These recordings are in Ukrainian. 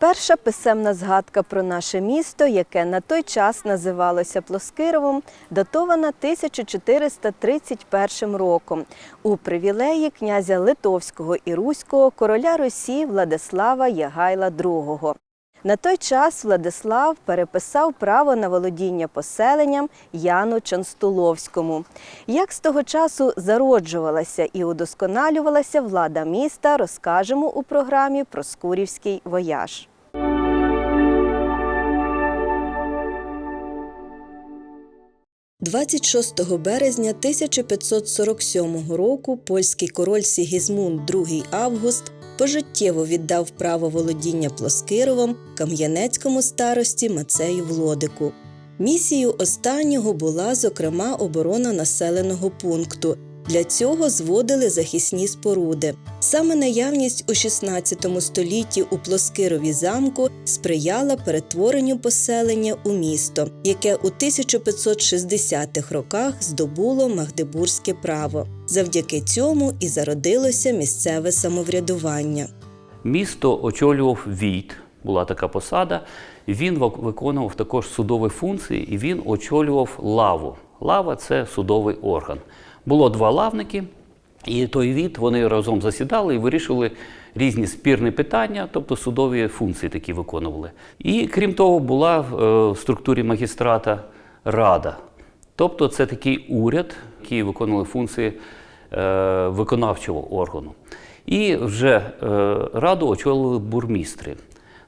Перша писемна згадка про наше місто, яке на той час називалося Плоскировом, датована 1431 роком у привілеї князя Литовського і Руського короля Росії Владислава Ягайла II. На той час Владислав переписав право на володіння поселенням Яну Чанстуловському. Як з того часу зароджувалася і удосконалювалася влада міста, розкажемо у програмі Проскурівський вояж. – 26 березня 1547 року польський король Сігізмунд II Август пожиттєво віддав право володіння Плоскировом кам'янецькому старості Мацею Влодику. Місією останнього була, зокрема, оборона населеного пункту. Для цього зводили захисні споруди. Саме наявність у 16 столітті у Плоскирові замку сприяла перетворенню поселення у місто, яке у 1560-х роках здобуло Магдебурзьке право. Завдяки цьому і зародилося місцеве самоврядування. Місто очолював Війт, була така посада. Він виконував також судові функції і він очолював лаву. Лава це судовий орган. Було два лавники, і той Війт вони разом засідали і вирішували різні спірні питання, тобто судові функції такі виконували. І крім того, була в е, структурі магістрата рада. Тобто це такий уряд, який виконували функції е, виконавчого органу. І вже е, раду очолили бурмістри.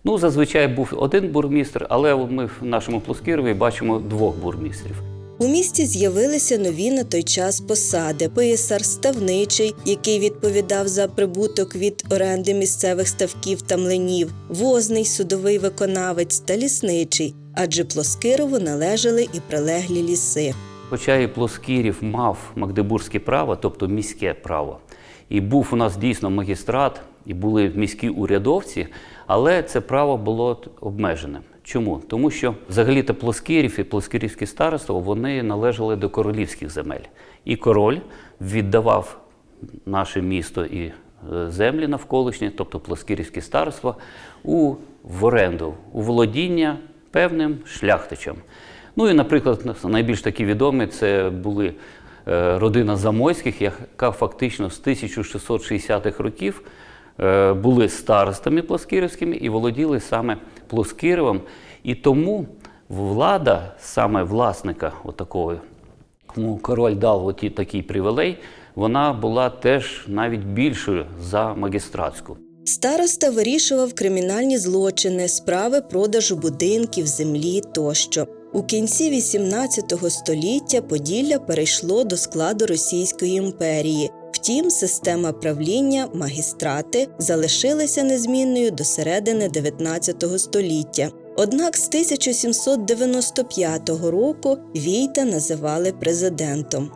Ну, зазвичай був один бурмістр, але ми в нашому Плоскирові бачимо двох бурмістрів. У місті з'явилися нові на той час посади: писар, ставничий, який відповідав за прибуток від оренди місцевих ставків та млинів, возний судовий виконавець та лісничий, адже Плоскирову належали і прилеглі ліси. Хоча і Плоскірів мав магдебурзьке право, тобто міське право, і був у нас дійсно магістрат, і були міські урядовці, але це право було обмежене. Чому? Тому що взагалі-то Плоскірів і Плоскірівське староство вони належали до королівських земель. І король віддавав наше місто і е, землі навколишні, тобто Плоскірівське староство, у в оренду, у володіння певним шляхтичам. Ну і, наприклад, найбільш такі відомі це були е, родина Замойських, яка фактично з 1660-х років були старостами плоскирівськими і володіли саме Плоскировом. І тому влада, саме власника отакої, кому король дав оті, такий привілей, вона була теж навіть більшою за магістратську. Староста вирішував кримінальні злочини, справи продажу будинків, землі тощо. У кінці XVIII століття Поділля перейшло до складу Російської імперії. Втім, система правління магістрати залишилася незмінною до середини XIX століття. Однак з 1795 року Війта називали президентом.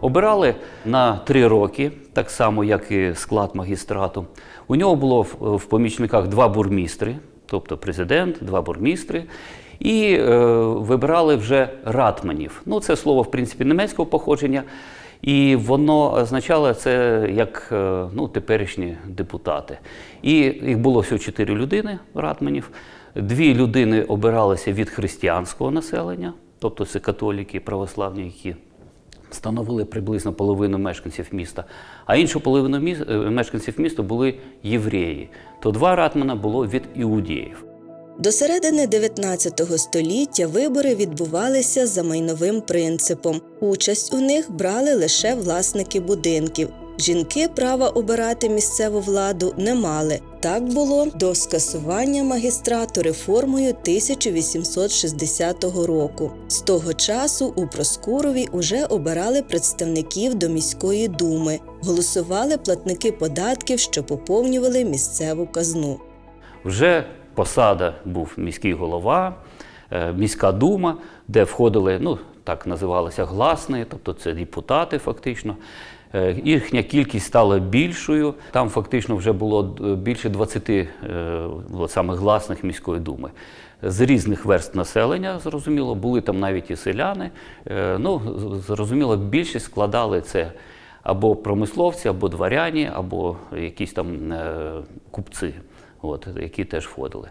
Обирали на три роки, так само як і склад магістрату. У нього було в помічниках два бурмістри, тобто президент, два бурмістри, і е, вибирали вже ратманів. Ну, це слово, в принципі, німецького походження, і воно означало це як е, ну, теперішні депутати. І їх було всього чотири людини, ратманів. Дві людини обиралися від християнського населення, тобто це католіки, православні, які становили приблизно половину мешканців міста, а іншу половину міс- е, мешканців міста були євреї. То два ратмана було від іудеїв. До середини 19 століття вибори відбувалися за майновим принципом. Участь у них брали лише власники будинків. Жінки права обирати місцеву владу не мали. Так було до скасування магістрату реформою 1860 року. З того часу у Проскурові уже обирали представників до міської думи, голосували платники податків, що поповнювали місцеву казну. Вже посада був міський голова, е, міська дума, де входили, ну так називалися гласні, тобто це депутати фактично. Е, Їхня кількість стала більшою. Там фактично вже було е, більше 20 е, саме гласних міської думи. З різних верст населення, зрозуміло, були там навіть і селяни. Ну, зрозуміло, більшість складали це або промисловці, або дворяні, або якісь там купці. От, які теж входили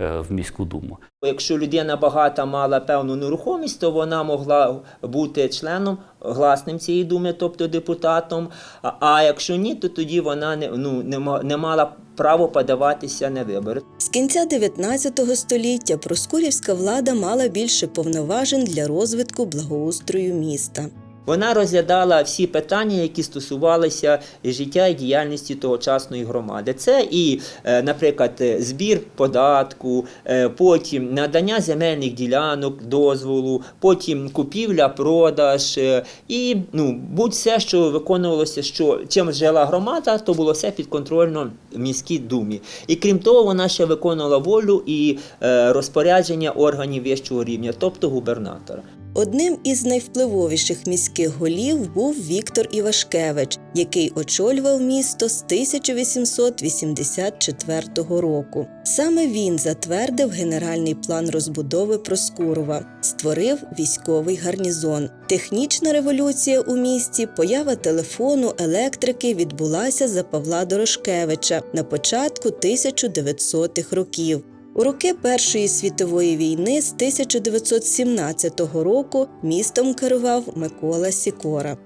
е, в міську думу. Якщо людина багата мала певну нерухомість, то вона могла бути членом гласним цієї думи, тобто депутатом. А, а якщо ні, то тоді вона не, ну, не, не мала право подаватися на вибори. З кінця 19 століття проскурівська влада мала більше повноважень для розвитку благоустрою міста. Вона розглядала всі питання, які стосувалися життя і діяльності тогочасної громади. Це і, е, наприклад, збір податку, е, потім надання земельних ділянок, дозволу, потім купівля, продаж е, і ну, будь-все, що виконувалося, що чим жила громада, то було все підконтрольно міській думі. І крім того, вона ще виконувала волю і розпорядження органів вищого рівня, тобто губернатора. Одним із найвпливовіших міських голів був Віктор Івашкевич, який очолював місто з 1884 року. Саме він затвердив генеральний план розбудови Проскурова, створив військовий гарнізон. Технічна революція у місті, поява телефону, електрики відбулася за Павла Дорошкевича на початку 1900-х років. У роки Першої світової війни з 1917 року містом керував Микола Сікора.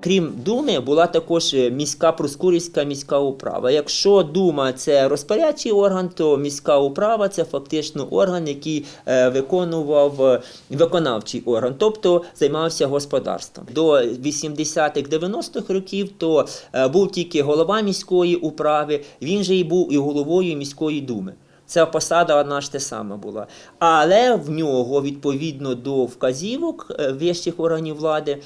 Крім думи, була також е, міська проскурівська міська управа. Якщо дума це розпорядчий орган, то міська управа це фактично орган, який е, виконував е, виконавчий орган, тобто займався господарством. До 80-х 90-х років то був тільки голова міської управи, він же і був і головою міської думи. Ця посада одна ж те сама була. Але в нього, відповідно до вказівок е, вищих органів влади,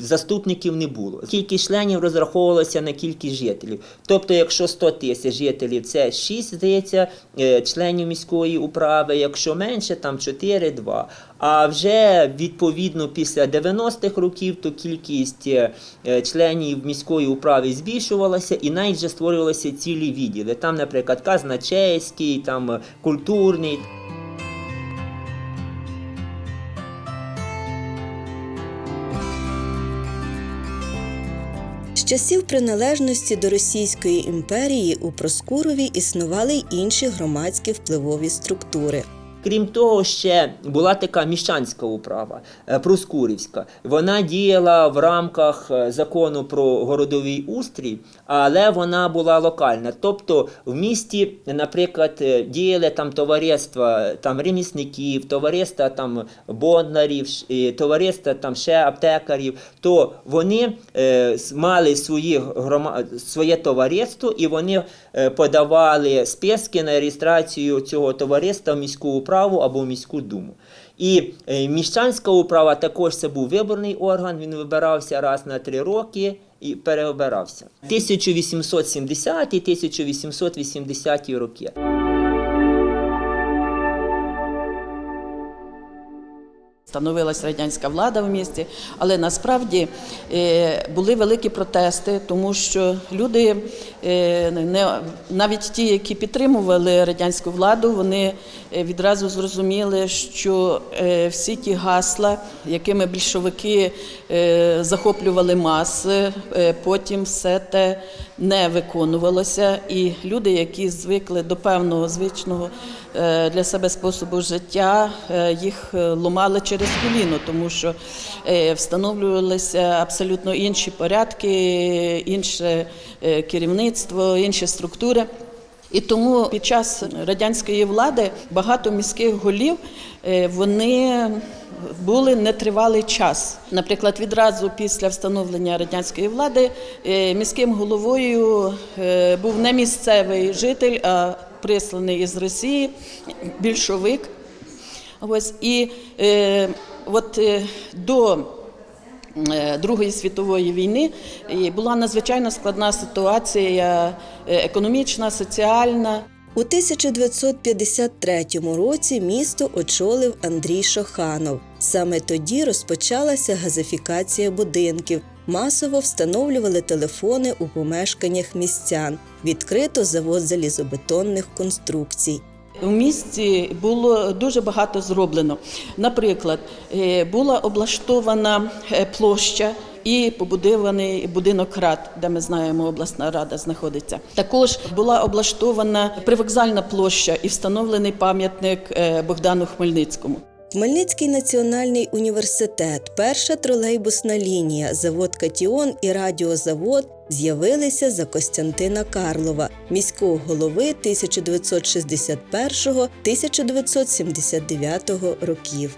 заступників не було. Кількість членів розраховувалася на кількість жителів. Тобто, якщо 100 тисяч жителів, це 6, здається, е, членів міської управи, якщо менше, там 4-2. А вже відповідно після 90-х років то кількість е, е, членів міської управи збільшувалася і навіть вже створювалися цілі відділи. Там, наприклад, казначейський, там е, культурний. З часів приналежності до Російської імперії у Проскурові існували й інші громадські впливові структури. Крім того, ще була така міщанська управа е, Проскурівська. Вона діяла в рамках е, закону про городовий устрій, але вона була локальна. Тобто в місті, наприклад, е, діяли там товариства там ремісників, товариства там бондарів, товариства там ще аптекарів. То вони мали свої грома... своє товариство і вони подавали списки на реєстрацію цього товариства в міську управу або міську думу. І е, міщанська управа також це був виборний орган, він вибирався раз на три роки і переобирався. 1870 1880 роки. Становилась радянська влада в місті, але насправді е, були великі протести, тому що люди, е, навіть ті, які підтримували радянську владу, вони е, відразу зрозуміли, що всі ті гасла, якими більшовики захоплювали маси, потім все те не виконувалося. І люди, які звикли до певного звичного для себе способу життя, їх ломали через коліно, тому що е, встановлювалися абсолютно інші порядки, інше е, керівництво, інші структури. І тому під час радянської влади багато міських голів е, вони були нетривалий час. Наприклад, відразу після встановлення радянської влади міським головою був не місцевий житель, а присланий із Росії більшовик. Ось і е, от е, до е, Другої світової війни і була надзвичайно складна ситуація е, економічна, соціальна. У 1953 році місто очолив Андрій Шоханов. Саме тоді розпочалася газифікація будинків. Масово встановлювали телефони у помешканнях містян. Відкрито завод залізобетонних конструкцій. У місті було дуже багато зроблено. Наприклад, е, була облаштована е, площа і побудований будинок рад, де ми знаємо, обласна рада знаходиться. Також була облаштована привокзальна площа і встановлений пам'ятник е, Богдану Хмельницькому. Хмельницький національний університет, перша тролейбусна лінія, завод Катіон і радіозавод з'явилися за Костянтина Карлова, міського голови 1961-1979 років.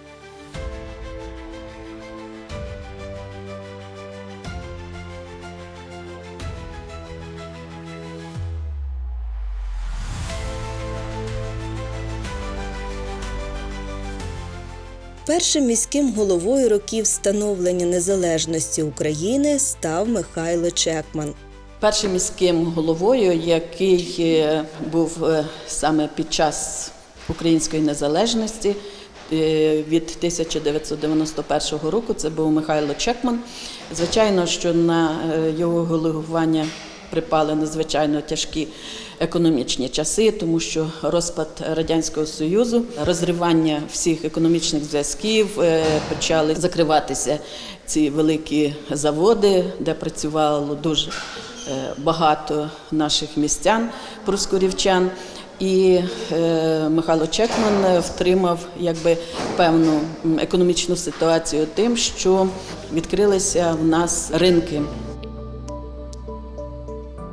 Першим міським головою років становлення незалежності України став Михайло Чекман. Першим міським головою, який е, був е, саме під час української незалежності е, від 1991 року, це був Михайло Чекман. Звичайно, що на його головування припали надзвичайно тяжкі економічні часи, тому що розпад радянського союзу, розривання всіх економічних зв'язків, е, почали закриватися ці великі заводи, де працювало дуже е, багато наших містян, проскурівчан. І е, Михайло Чекман втримав якби певну економічну ситуацію тим, що відкрилися в нас ринки.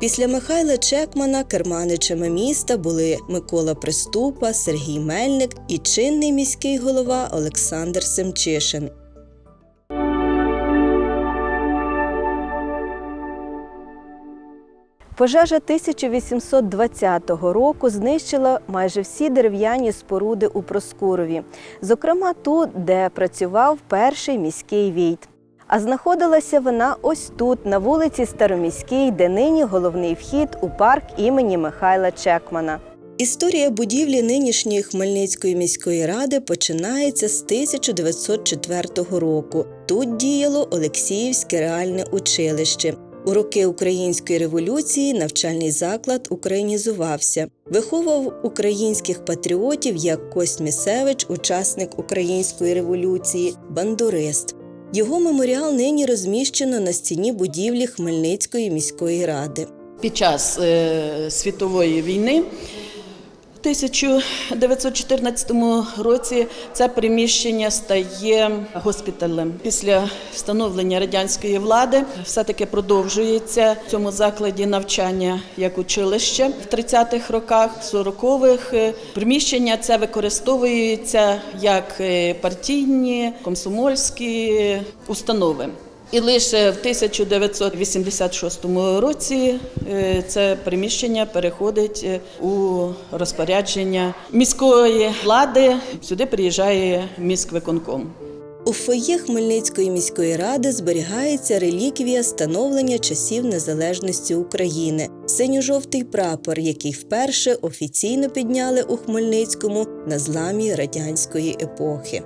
Після Михайла Чекмана керманичами міста були Микола Приступа, Сергій Мельник і чинний міський голова Олександр Семчишин. Пожежа 1820 року знищила майже всі дерев'яні споруди у Проскурові, зокрема ту, де працював перший міський війт. А знаходилася вона ось тут, на вулиці Староміській, де нині головний вхід у парк імені Михайла Чекмана. Історія будівлі нинішньої Хмельницької міської ради починається з 1904 року. Тут діяло Олексіївське реальне училище. У роки Української революції навчальний заклад українізувався, виховував українських патріотів як Кость Місевич, учасник Української революції, бандурист. Його меморіал нині розміщено на стіні будівлі Хмельницької міської ради. Під час е, світової війни 1914 році це приміщення стає госпіталем. Після встановлення радянської влади все-таки продовжується в цьому закладі навчання як училище в 30-х роках, 40-х. Е, Приміщення це використовується як е, партійні, комсомольські установи. І лише в 1986 році е, це приміщення переходить е, у розпорядження міської влади. Сюди приїжджає міськвиконком. У фоє Хмельницької міської ради зберігається реліквія становлення часів незалежності України, синьо-жовтий прапор, який вперше офіційно підняли у Хмельницькому на зламі радянської епохи.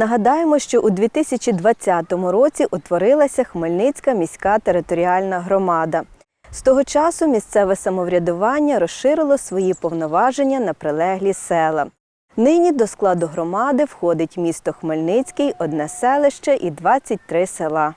Нагадаємо, що у 2020 році утворилася Хмельницька міська територіальна громада. З того часу місцеве самоврядування розширило свої повноваження на прилеглі села. Нині до складу громади входить місто Хмельницький, одне селище і 23 села.